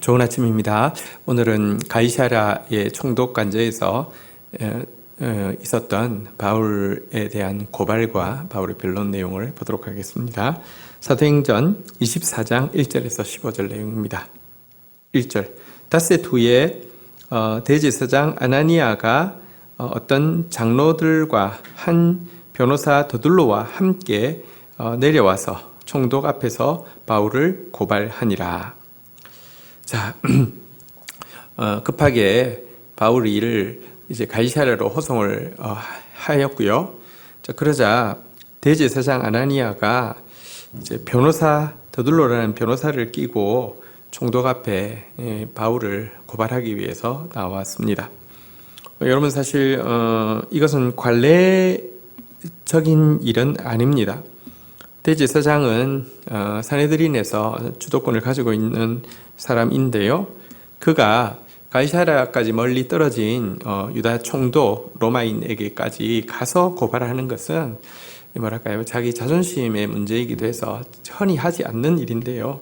좋은 아침입니다. 오늘은 가이샤라의 총독 관저에서 있었던 바울에 대한 고발과 바울의 변론 내용을 보도록 하겠습니다. 사도행전 24장 1절에서 15절 내용입니다. 1절 다셋 후에 어, 대제사장 아나니아가 어, 어떤 장로들과 한 변호사 더둘로와 함께 어, 내려와서 총독 앞에서 바울을 고발하니라. 자, 어, 급하게 바울이 이를 이제 가이사랴로 호송을 어, 하였고요. 자, 그러자 대제사장 아나니아가 이제 변호사 더둘로라는 변호사를 끼고 총독 앞에 예, 바울을 고발하기 위해서 나왔습니다. 어, 여러분 사실 어, 이것은 관례적인 일은 아닙니다. 대제사장은 어, 사내들인에서 주도권을 가지고 있는 사람인데요. 그가 가이사라까지 멀리 떨어진 어, 유다 총독 로마인에게까지 가서 고발하는 것은 뭐랄까요 자기 자존심의 문제이기도 해서 흔히 하지 않는 일인데요.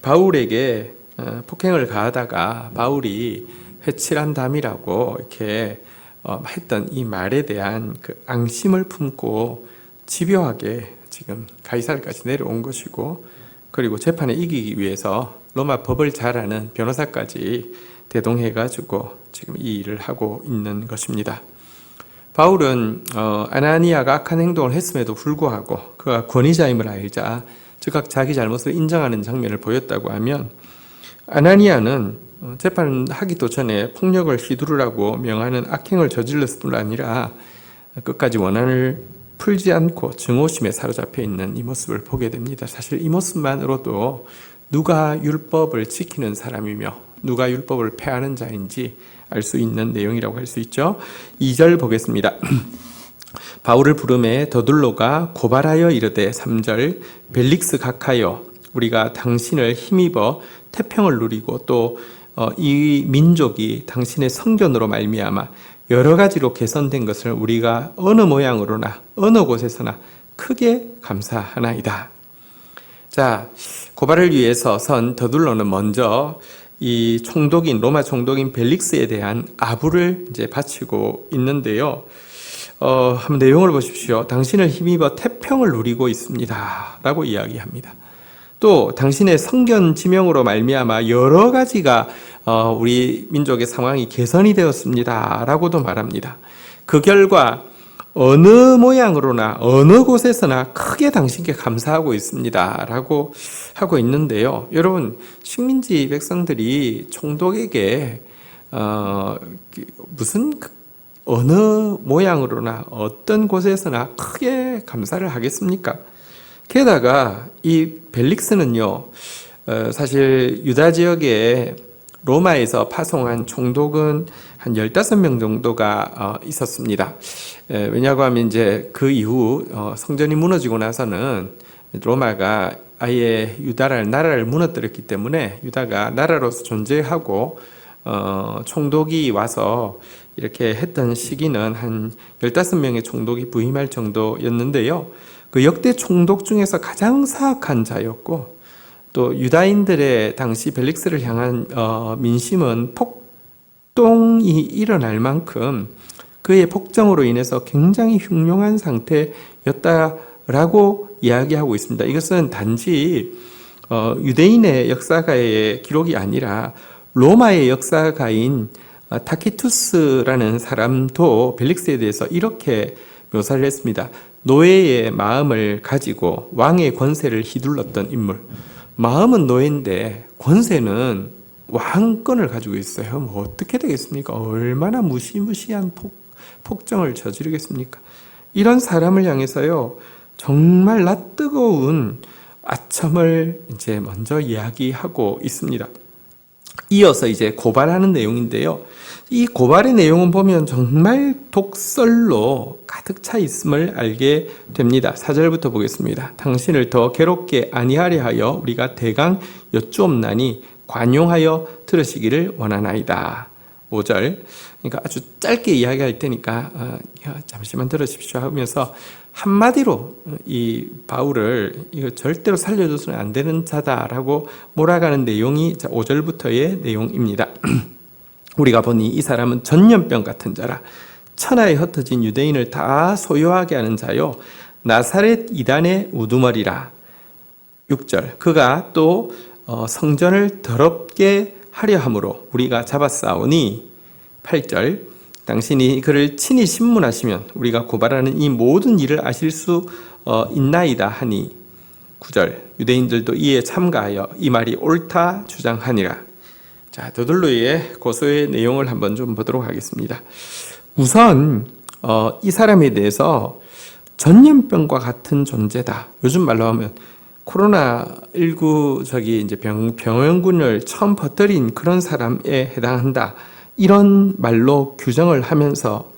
바울에게 어, 폭행을 가하다가 바울이 회칠한 담이라고 이렇게 어, 했던 이 말에 대한 그 앙심을 품고 집요하게 지금 가이사르까지 내려온 것이고 그리고 재판에 이기기 위해서 로마 법을 잘 아는 변호사까지 대동해 가지고 지금 이 일을 하고 있는 것입니다. 바울은 어, 아나니아가 악한 행동을 했음에도 불구하고 그가 권위자임을 알자 즉각 자기 잘못을 인정하는 장면을 보였다고 하면 아나니아는 어, 재판하기도 전에 폭력을 휘두르라고 명하는 악행을 저질렀을 뿐 아니라 끝까지 원한을 풀지 않고 증오심에 사로잡혀 있는 이 모습을 보게 됩니다. 사실 이 모습만으로도 누가 율법을 지키는 사람이며 누가 율법을 폐하는 자인지 알 수 있는 내용이라고 할 수 있죠. 2절 보겠습니다. 바울을 부름에 더둘로가 고발하여 이르되 3절 벨릭스 각하여 우리가 당신을 힘입어 태평을 누리고 또이 어, 민족이 당신의 성견으로 말미암아 여러 가지로 개선된 것을 우리가 어느 모양으로나 어느 곳에서나 크게 감사하나이다. 자, 고발을 위해서 선 더둘러는 먼저 이 총독인 로마 총독인 벨릭스에 대한 아부를 이제 바치고 있는데요. 어, 한번 내용을 보십시오. 당신을 힘입어 태평을 누리고 있습니다 라고 이야기합니다. 또 당신의 성견 지명으로 말미암아 여러 가지가 어, 우리 민족의 상황이 개선이 되었습니다라고도 말합니다. 그 결과 어느 모양으로나 어느 곳에서나 크게 당신께 감사하고 있습니다라고 하고 있는데요. 여러분 식민지 백성들이 총독에게 어, 무슨 그 어느 모양으로나 어떤 곳에서나 크게 감사를 하겠습니까? 게다가 이 벨릭스는요, 어, 사실 유다 지역에 로마에서 파송한 총독은 한 15명 정도가 어, 있었습니다. 왜냐고 하면 이제 그 이후 어, 성전이 무너지고 나서는 로마가 아예 유다를 나라를 무너뜨렸기 때문에 유다가 나라로서 존재하고 어, 총독이 와서 이렇게 했던 시기는 한 15명의 총독이 부임할 정도였는데요. 그 역대 총독 중에서 가장 사악한 자였고 또 유다인들의 당시 벨릭스를 향한 어, 민심은 폭동이 일어날 만큼 그의 폭정으로 인해서 굉장히 흉흉한 상태였다라고 이야기하고 있습니다. 이것은 단지 어, 유대인의 역사가의 기록이 아니라 로마의 역사가인 어, 타키투스라는 사람도 벨릭스에 대해서 이렇게 묘사를 했습니다. 노예의 마음을 가지고 왕의 권세를 휘둘렀던 인물. 마음은 노예인데 권세는 왕권을 가지고 있어요. 뭐 어떻게 되겠습니까? 얼마나 무시무시한 폭, 폭정을 저지르겠습니까? 이런 사람을 향해서요, 정말 낯뜨거운 아첨을 이제 먼저 이야기하고 있습니다. 이어서 이제 고발하는 내용인데요. 이 고발의 내용은 보면 정말 독설로 가득 차 있음을 알게 됩니다. 사절부터 보겠습니다. 당신을 더 괴롭게 아니하려 하여 우리가 대강 여쭈옵나니 관용하여 들으시기를 원하나이다. 5절. 그러니까 아주 짧게 이야기할 테니까 어, 잠시만 들으십시오 하면서 한마디로 이 바울을 이거 절대로 살려줘서는 안 되는 자다라고 몰아가는 내용이 5절부터의 내용입니다. 우리가 보니 이 사람은 전염병 같은 자라 천하에 흩어진 유대인을 다 소유하게 하는 자요 나사렛 이단의 우두머리라 6절 그가 또 어, 성전을 더럽게 하려 함으로 우리가 잡았사오니 8절 당신이 그를 친히 신문하시면 우리가 고발하는 이 모든 일을 아실 수 어, 있나이다 하니 9절 유대인들도 이에 참가하여 이 말이 옳다 주장하니라. 자 더들로의 고소의 내용을 한번 좀 보도록 하겠습니다. 우선 어, 이 사람에 대해서 전염병과 같은 존재다. 요즘 말로 하면 코로나 19 저기 이제 병, 병원군을 처음 퍼뜨린 그런 사람에 해당한다. 이런 말로 규정을 하면서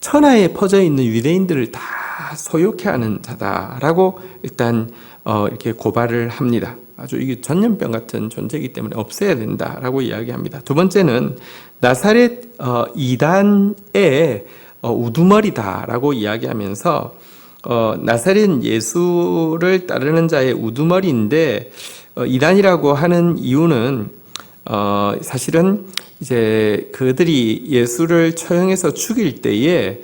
천하에 퍼져 있는 유대인들을 다 소욕해 하는 자다라고 일단 어 이렇게 고발을 합니다. 아주 이게 전염병 같은 존재이기 때문에 없애야 된다라고 이야기합니다. 두 번째는 나사렛 어 이단의 어 우두머리다라고 이야기하면서 어, 나사렛 예수를 따르는 자의 우두머리인데 어, 이단이라고 하는 이유는 어, 사실은 이제 그들이 예수를 처형해서 죽일 때에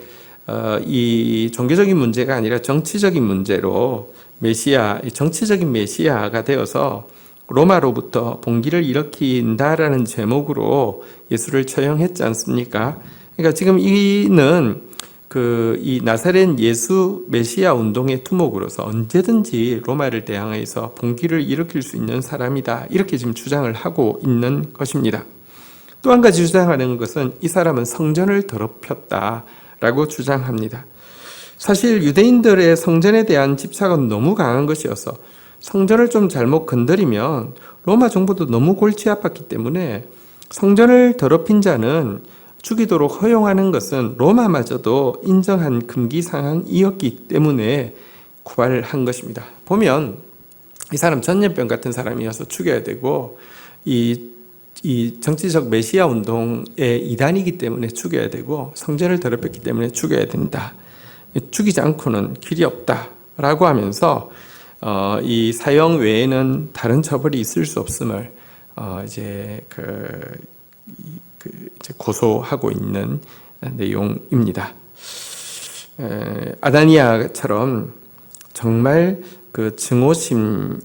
어, 이 종교적인 문제가 아니라 정치적인 문제로 메시아, 정치적인 메시아가 되어서 로마로부터 봉기를 일으킨다라는 제목으로 예수를 처형했지 않습니까? 그러니까 지금 이는 그 이 나사렛 예수 메시아 운동의 투목으로서 언제든지 로마를 대항해서 봉기를 일으킬 수 있는 사람이다. 이렇게 지금 주장을 하고 있는 것입니다. 또 한 가지 주장하는 것은 이 사람은 성전을 더럽혔다라고 주장합니다. 사실 유대인들의 성전에 대한 집착은 너무 강한 것이어서 성전을 좀 잘못 건드리면 로마 정부도 너무 골치 아팠기 때문에 성전을 더럽힌 자는 죽이도록 허용하는 것은 로마마저도 인정한 금기 상황이었기 때문에 고발을 한 것입니다. 보면 이 사람 전염병 같은 사람이어서 죽여야 되고 이, 이 정치적 메시아 운동의 이단이기 때문에 죽여야 되고 성전을 더럽혔기 때문에 죽여야 된다. 죽이지 않고는 길이 없다라고 하면서 어, 이 사형 외에는 다른 처벌이 있을 수 없음을 어, 이제 그, 그 고소하고 있는 내용입니다. 에, 아다니아처럼 정말 그 증오심에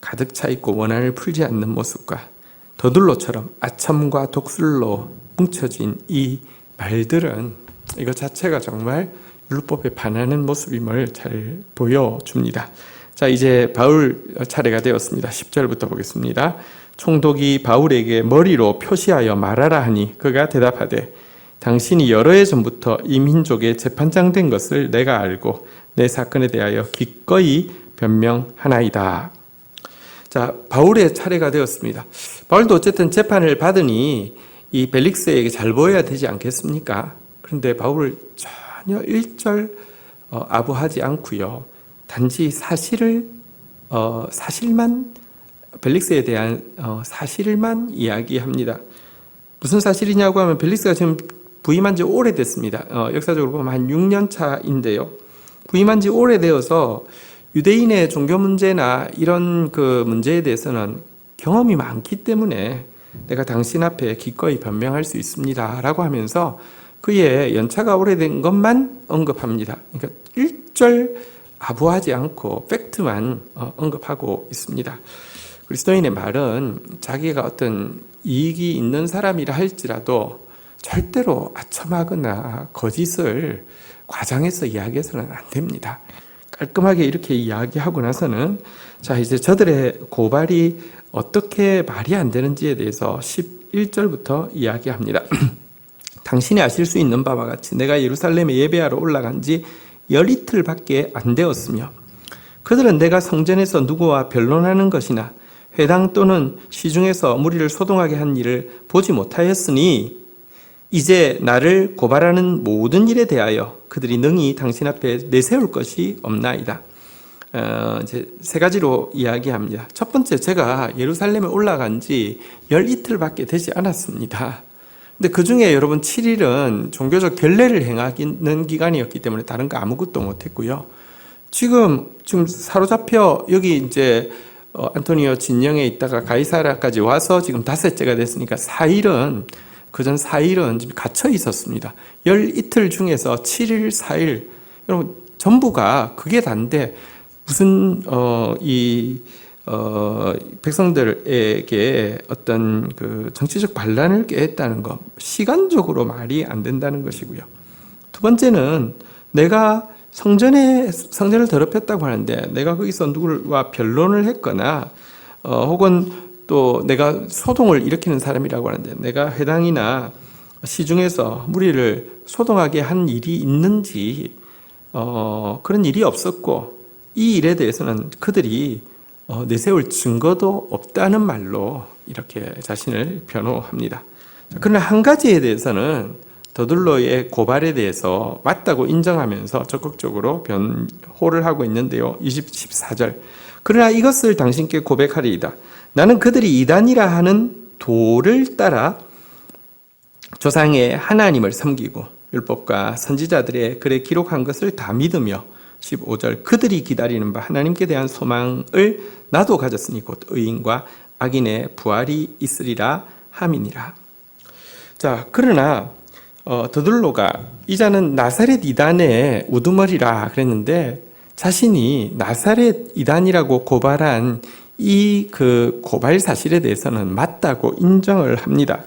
가득 차 있고 원한을 풀지 않는 모습과 더둘로처럼 아첨과 독술로 뭉쳐진 이 말들은 이것 자체가 정말 율법에 반하는 모습임을 잘 보여줍니다. 자, 이제 바울 차례가 되었습니다. 10절부터 보겠습니다. 총독이 바울에게 머리로 표시하여 말하라 하니 그가 대답하되 당신이 여러 해 전부터 이 민족의 재판장 된 것을 내가 알고 내 사건에 대하여 기꺼이 변명하나이다. 자, 바울의 차례가 되었습니다. 바울도 어쨌든 재판을 받으니 이 벨릭스에게 잘 보여야 되지 않겠습니까? 그런데 바울을 전혀 일절 어, 아부하지 않고요. 단지 사실을 어, 사실만 벨릭스에 대한 어, 사실만 이야기합니다. 무슨 사실이냐고 하면 벨릭스가 지금 부임한 지 오래됐습니다. 어, 역사적으로 보면 한 6년 차인데요. 부임한 지 오래되어서 유대인의 종교 문제나 이런 그 문제에 대해서는 경험이 많기 때문에 내가 당신 앞에 기꺼이 변명할 수 있습니다. 라고 하면서 그의 연차가 오래된 것만 언급합니다. 그러니까 일절 아부하지 않고 팩트만 어, 언급하고 있습니다. 그리스도인의 말은 자기가 어떤 이익이 있는 사람이라 할지라도 절대로 아첨하거나 거짓을 과장해서 이야기해서는 안 됩니다. 깔끔하게 이렇게 이야기하고 나서는 자 이제 저들의 고발이 어떻게 말이 안 되는지에 대해서 11절부터 이야기합니다. 당신이 아실 수 있는 바와 같이 내가 예루살렘에 예배하러 올라간 지 열이틀밖에 안 되었으며 그들은 내가 성전에서 누구와 변론하는 것이나 회당 또는 시중에서 무리를 소동하게 한 일을 보지 못하였으니 이제 나를 고발하는 모든 일에 대하여 그들이 능히 당신 앞에 내세울 것이 없나이다. 어, 이제 세 가지로 이야기합니다. 첫 번째, 제가 예루살렘에 올라간 지 열 이틀밖에 되지 않았습니다. 근데 그 중에 여러분 7일은 종교적 결례를 행하는 기간이었기 때문에 다른 거 아무것도 못 했고요. 지금 지금 사로잡혀 여기 이제 어, 안토니오 진영에 있다가 가이사라까지 와서 지금 다섯째가 됐으니까 4일은 그전 4일은 지금 갇혀 있었습니다. 열 이틀 중에서 7일, 4일 여러분 전부가 그게 단데 무슨 어이 어, 백성들에게 어떤 그 정치적 반란을 꾀했다는 것, 시간적으로 말이 안 된다는 것이고요. 두 번째는 내가 성전에 성전을 더럽혔다고 하는데 내가 거기서 누구와 변론을 했거나 어, 혹은 또 내가 소동을 일으키는 사람이라고 하는데 내가 회당이나 시중에서 무리를 소동하게 한 일이 있는지 어, 그런 일이 없었고 이 일에 대해서는 그들이 어, 내세울 증거도 없다는 말로 이렇게 자신을 변호합니다. 그러나 한 가지에 대해서는 더들로의 고발에 대해서 맞다고 인정하면서 적극적으로 변호를 하고 있는데요. 24절. 그러나 이것을 당신께 고백하리이다. 나는 그들이 이단이라 하는 도를 따라 조상의 하나님을 섬기고 율법과 선지자들의 글에 기록한 것을 다 믿으며 15절 그들이 기다리는 바 하나님께 대한 소망을 나도 가졌으니 곧 의인과 악인의 부활이 있으리라 함이니라. 자, 그러나 어, 더들로가 이자는 나사렛 이단의 우두머리라 그랬는데 자신이 나사렛 이단이라고 고발한 이 그 고발 사실에 대해서는 맞다고 인정을 합니다.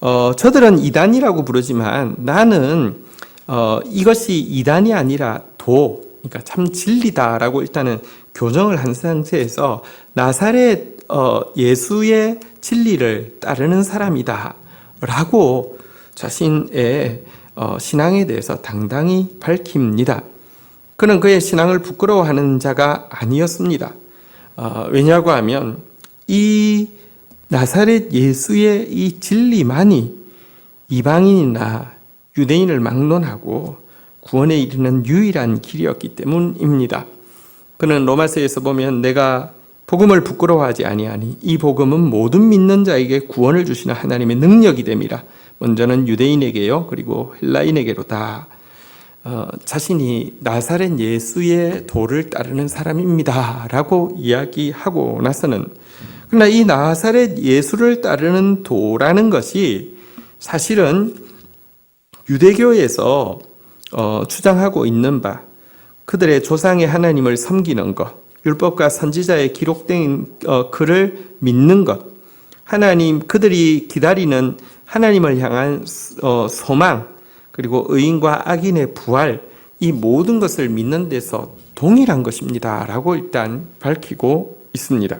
어, 저들은 이단이라고 부르지만 나는 어, 이것이 이단이 아니라 도, 그러니까 참 진리다라고 일단은 교정을 한 상태에서 나사렛 어, 예수의 진리를 따르는 사람이다라고 자신의 어, 신앙에 대해서 당당히 밝힙니다. 그는 그의 신앙을 부끄러워하는 자가 아니었습니다. 어, 왜냐고 하면 이 나사렛 예수의 이 진리만이 이방인이나 유대인을 막론하고 구원에 이르는 유일한 길이었기 때문입니다. 그는 로마서에서 보면 내가 복음을 부끄러워하지 아니하니 이 복음은 모든 믿는 자에게 구원을 주시는 하나님의 능력이 됨이라. 먼저는 유대인에게요 그리고 헬라인에게로 다 어, 자신이 나사렛 예수의 도를 따르는 사람입니다라고 이야기하고 나서는 그러나 이 나사렛 예수를 따르는 도라는 것이 사실은 유대교에서 어, 주장하고 있는 바 그들의 조상의 하나님을 섬기는 것, 율법과 선지자의 기록된 어, 글을 믿는 것, 하나님 그들이 기다리는 하나님을 향한 어, 소망 그리고 의인과 악인의 부활 이 모든 것을 믿는 데서 동일한 것입니다라고 일단 밝히고 있습니다.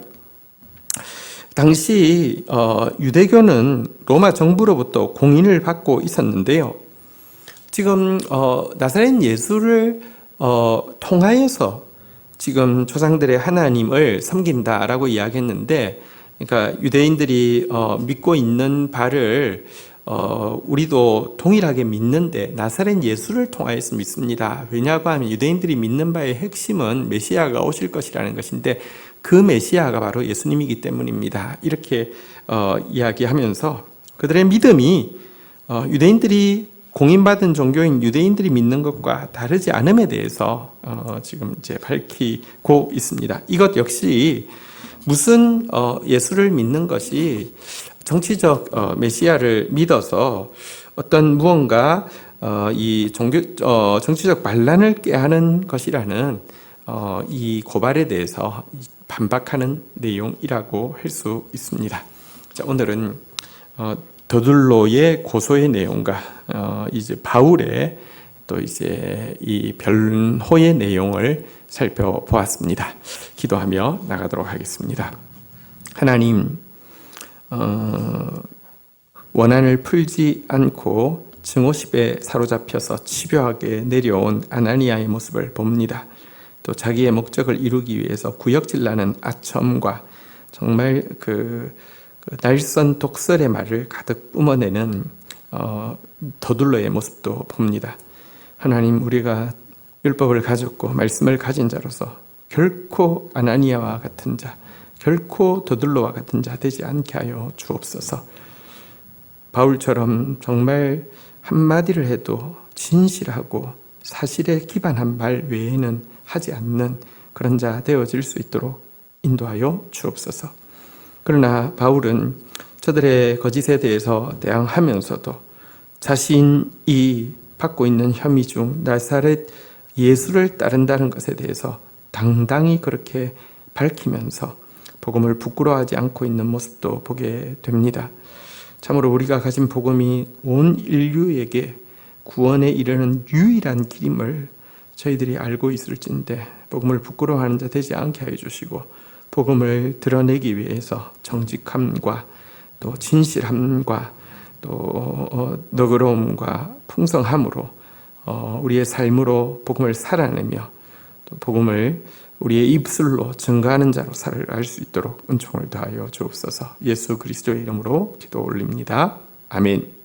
당시 어, 유대교는 로마 정부로부터 공인을 받고 있었는데요. 지금 어, 나사렛 예수를 어, 통하여서 지금 조상들의 하나님을 섬긴다라고 이야기했는데, 그러니까 유대인들이 어, 믿고 있는 바를 어, 우리도 동일하게 믿는데 나사렛 예수를 통하여서 믿습니다. 왜냐고 하면 유대인들이 믿는 바의 핵심은 메시아가 오실 것이라는 것인데 그 메시아가 바로 예수님이기 때문입니다. 이렇게 어, 이야기하면서 그들의 믿음이 어, 유대인들이 공인받은 종교인 유대인들이 믿는 것과 다르지 않음에 대해서 어, 지금 이제 밝히고 있습니다. 이것 역시 무슨 어, 예수를 믿는 것이 정치적 어, 메시아를 믿어서 어떤 무언가 어, 이 종교 어, 정치적 반란을 깨하는 것이라는 어, 이 고발에 대해서 반박하는 내용이라고 할 수 있습니다. 자, 오늘은 어, 더둘로의 고소의 내용과 어, 이제 바울의 또 이제 이 변호의 내용을 살펴보았습니다. 기도하며 나가도록 하겠습니다. 하나님, 어, 원한을 풀지 않고 증오십에 사로잡혀서 집요하게 내려온 아나니아의 모습을 봅니다. 또 자기의 목적을 이루기 위해서 구역질나는 아첨과 정말 그, 그 날선 독설의 말을 가득 뿜어내는 어, 더둘러의 모습도 봅니다. 하나님 우리가 율법을 가졌고 말씀을 가진 자로서 결코 아나니아와 같은 자, 결코 더둘러와 같은 자 되지 않게 하여 주옵소서. 바울처럼 정말 한마디를 해도 진실하고 사실에 기반한 말 외에는 하지 않는 그런 자 되어질 수 있도록 인도하여 주옵소서. 그러나 바울은 저들의 거짓에 대해서 대항하면서도 자신이 받고 있는 혐의 중 나사렛 예수를 따른다는 것에 대해서 당당히 그렇게 밝히면서 복음을 부끄러워하지 않고 있는 모습도 보게 됩니다. 참으로 우리가 가진 복음이 온 인류에게 구원에 이르는 유일한 길임을 저희들이 알고 있을진데 복음을 부끄러워하는 자 되지 않게 하여 주시고 복음을 드러내기 위해서 정직함과 또 진실함과 또 어, 너그러움과 풍성함으로 어, 우리의 삶으로 복음을 살아내며 또 복음을 우리의 입술로 증거하는 자로 살아갈 수 있도록 은총을 더하여 주옵소서. 예수 그리스도의 이름으로 기도 올립니다. 아멘.